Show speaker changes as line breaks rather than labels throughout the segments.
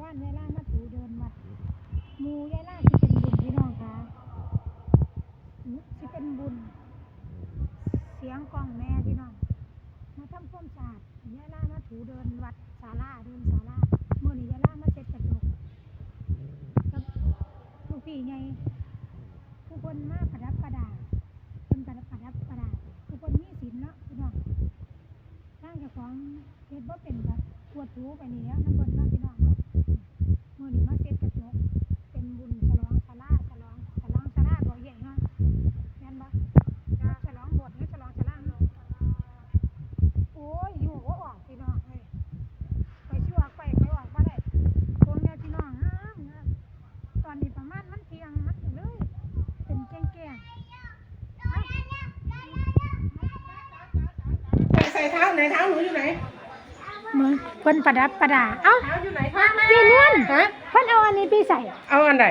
ว่านยายล่ามาถูเดินวัดหมูยายล่าสิเป็นบุญพี่น้องคะหึสิเป็นบุญ เสียงกล้องแม่พี่น้อง มาทำความสะอาดยายล่ามาถูเดินวัดศาลาเดินศาลาเมื่อนี้ยายล่ามาเช็ดกระจกกับลูกพี่ไงผู้คนมาประดับประดาคนประดับประดับประดาผู้คนมีศีลเนาะพี่น้องร่างเจ้าของเฮ็ดบ่เป็นแบบปวดถูไปนี่แล้วน้ำบนเนาะพี่น้องเนาะเมื่อนี้มาเช็ดกระจกเป็นบุญฉลองศาลาฉลองฉลองศาลาบ่ใหญ่เนาะแม่นบ่ฉลองโบสถ์หรือฉลองศาลาเนาะ โอ้ยอยู่บ่ออกพี่น้องเอ้ยไปชั่วไปไปออกมาได้พวกเนี่ยพี่น้องงามงามตอนนี้ประมาณมันเที่ยงมันก็เลย เป็นแจ้งแก่ง
ใส่เท้าไหนเท้าหนูอยู่ไหน
เหมือนเพิ่นประดับประดา เอ้า
เท้าอยู่ไหนคะ
พี่นวล
ฮะ
เพิ่นเอาอันนี้ไปใส่
เอาอันใด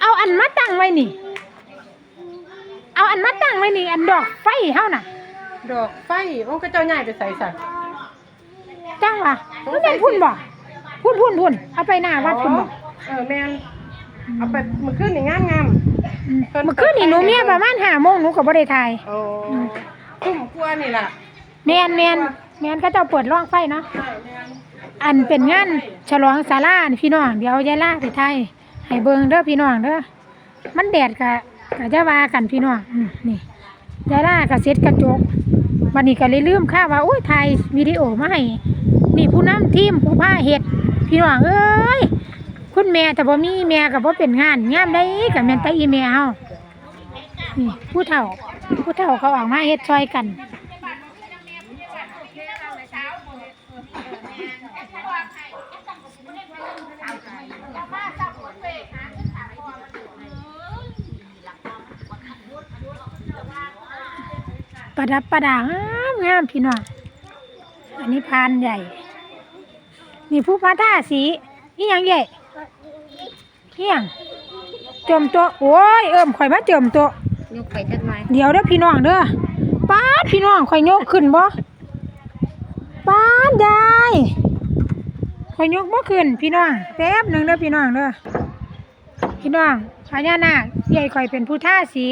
เอาอันมาตั้งไว้นี่ เอาอันมาตั้งไว้นี่ อันดอกไฟเฮาน่ะ
ดอกไฟโอ้ก็เจ้าใหญ่ไปใส่สัตว์
จังว่ะมันเป็นพุ่นบ่พุ่นพุ่นพุ่นเอาไปหน้าวัดพุ่นบ่
เออแมนเอาไปมันขึ้นนี่งามงาม
อืมเมื่อคืนนี่หนูเมียประมาณ5โมงหนูก็บ่ได้ถ่าย
โอ้ทุ่มกลัวนี่ล่ะ
แมนแมนแมนก็เจ้าเปิดร่องไฟเนาะ
ใช่แมน
อันเป็นงานฉลองศาลานี่พี่น้องเดี๋ยวยายล่าไปไทยให้เบิ่งเด้อพี่น้องเด้อมันแดดกะกะจะว่ากันพี่น้องอืมนี่ยายล่ากะเซ็ตกระจกวันนี้ก็เลยลืมค่าว่าโอ้ยถ่ายวิดีโอมาให้นี่ผู้นำทีมผู้พาเฮ็ดพี่น้องเอ้ยคุณแม่แต่บ่มีแม่ก็บ่เป็นงานงามได้ก็แม่นแต่อีแม่เฮานี่ผู้เฒ่า ผู้เฒ่าเขาออกมาเฮ็ดช่วยกัน ประดับประดางามงามพี่น้องอันนี้พานใหญ่ นี่ผู้พาท่าสีนี่ยังใหญ่นี่ยังเจิมตัวโอ้ยเอิ่มข่อยมาเจิมตัวย
กไปจักหน่อย
เดี๋ยวเด้อพี่น้องเด้อป้าดพี่น้องข่อยยกขึ้นบ่ป้าดยายข่อยยกบ่ขึ้นพี่น้องแป๊บหนึ่งเด้อพี่น้องเด้อพี่น้องพญานาคใหญ่ข่อยเป็นผู้ท่าสี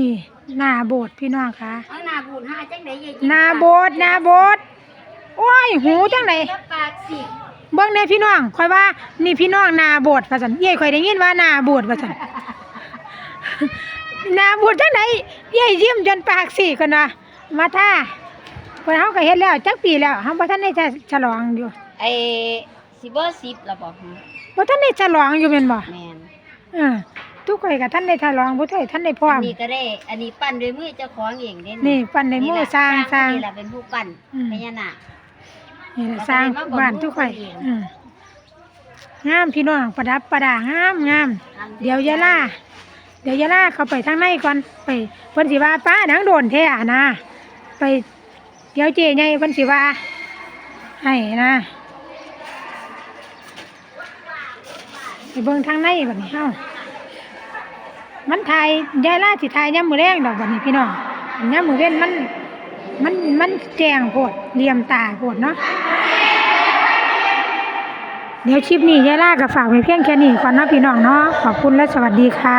นี่ หน้าโบสถ์พี่น้องค่ะ
เอาหน้าบูดหาจังได๋ยาย
หน้าโบสถ์หน้าโบสถ์โอ้ยหูจังได
แล้วปากสิ
เบิ่งในพี่น้องข่อยว่านี่พี่น้องหน้าโบสถ์ว่าซั่นเย้ข่อยได้ยินว่าหน้าโบสถ์ว่าซั่นหน้าโบสถ์จังไดเย้ยิ้มจนปากสีกันว่ามาท่าเพิ่นเฮาก็เฮ็ดแล้วจักปีแล้วเฮาบ่ทันได้จะฉลองอยู่
ไอ้สิบ่10ละบ่ฮะ
บ่ทันได้ฉลองอยู่แม่นบ่
แม่น
เออ ทุกข่อยก็ทันได้ฉลองบ่ทันทันได้พร้อ
อั
ม
นนี้ก็ได้ อันนี้ปั้นด้วยมือเจ้าของเองเด้
นี่ปั้นในมือสร้างสร้าง
นี่ล่ะเป็นผู้ปั้น
อืม
พญานาค
นี่แหละสร้างบ้านทุกข่อยอืมงามพี่น้องประดับประดางามงามเดี๋ยวยายล่าเดี๋ยวยายล่าเขาไปทางในก่อนไปเพิ่นสิว่าป้าหนังโดนแท้อะนะ ไปเดี๋ยวเจใหญ่เพิ่นสิว่าให้นะไปเบิ่งทางในบัดนี้เฮา มันถ่ายยายล่าสิถ่ายย่ำมือแรงดอกบันนี้พี่น้องอันยามมื้อเว้นมันมันมันแจงโพดเลี่ยมตาโพดเนาะเดี๋ยวคลิปนี้ยายล่าก็ฝากไว้เพียงแค่นี้ก่อนเนาะพี่น้องเนาะขอบคุณและสวัสดีค่ะ